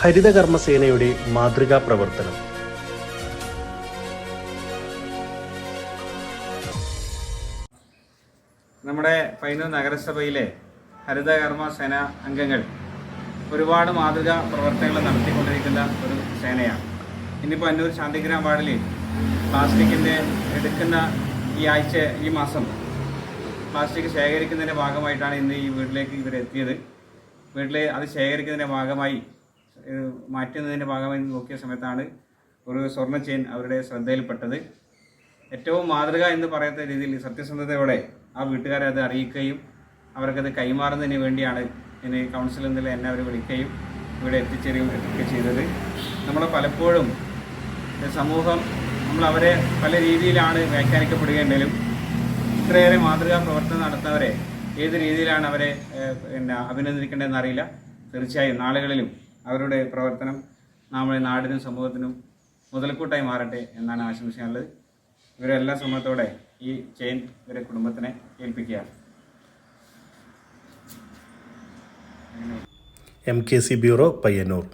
ഹരിതകർമ്മസേനയുടെ മാതൃകാ പ്രവർത്തനം നമ്മുടെ പൈനൂർ നഗരസഭയിലെ ഹരിതകർമ്മ സേന അംഗങ്ങൾ ഒരുപാട് മാതൃകാ പ്രവർത്തനങ്ങൾ നടത്തിക്കൊണ്ടിരിക്കുന്ന ഒരു സേനയാണ്. ഇന്നിപ്പോൾ അന്നൂർ ശാന്തിഗ്രാം വാർഡിൽ പ്ലാസ്റ്റിക്കിന്റെ എടുക്കുന്ന ഈ ആഴ്ച ഈ മാസം പ്ലാസ്റ്റിക് ശേഖരിക്കുന്നതിന്റെ ഭാഗമായിട്ടാണ് ഇന്ന് ഈ വീട്ടിലേക്ക് ഇവരെത്തിയത്. വീട്ടിൽ അത് ശേഖരിക്കുന്നതിന്റെ ഭാഗമായി മാറ്റുന്നതിന്റെ ഭാഗമായി നോക്കിയ സമയത്താണ് ഒരു സ്വർണ ചെയിൻ അവരുടെ ശ്രദ്ധയിൽപ്പെട്ടത്. ഏറ്റവും മാതൃക എന്ന് പറയുന്ന രീതിയിൽ സത്യസന്ധതയോടെ ആ വീട്ടുകാരെ അത് അറിയിക്കുകയും അവർക്കത് കൈമാറുന്നതിന് വേണ്ടിയാണ് എന്നെ കൗൺസിലിൽ നിന്ന് എന്നെ അവർ വിളിക്കുകയും ഇവിടെ എത്തിച്ചേരുകയും എത്തിക്കുകയും ചെയ്തത്. നമ്മൾ പലപ്പോഴും സമൂഹം നമ്മൾ അവരെ പല രീതിയിലാണ് വ്യാഖ്യാനിക്കപ്പെടുകയുണ്ടെങ്കിലും ഇത്രയേറെ മാതൃകാ പ്രവർത്തനം നടത്തുന്നവരെ ഏത് രീതിയിലാണ് അവരെ പിന്നെ അഭിനന്ദിക്കേണ്ടതെന്ന് അറിയില്ല. തീർച്ചയായും നാളുകളിലും അവരുടെ പ്രവർത്തനം നമ്മുടെ നാടിനും സമൂഹത്തിനും മുതൽക്കൂട്ടായി മാറട്ടെ എന്നാണ് ആശംസിക്കാനുള്ളത്. ഇവരെല്ലാ ശ്രമത്തോടെ ഈ ചെയിൻ ഇവരെ കുടുംബത്തിനെ ഏൽപ്പിക്കുകയാണ്. M K C bureau Payyanur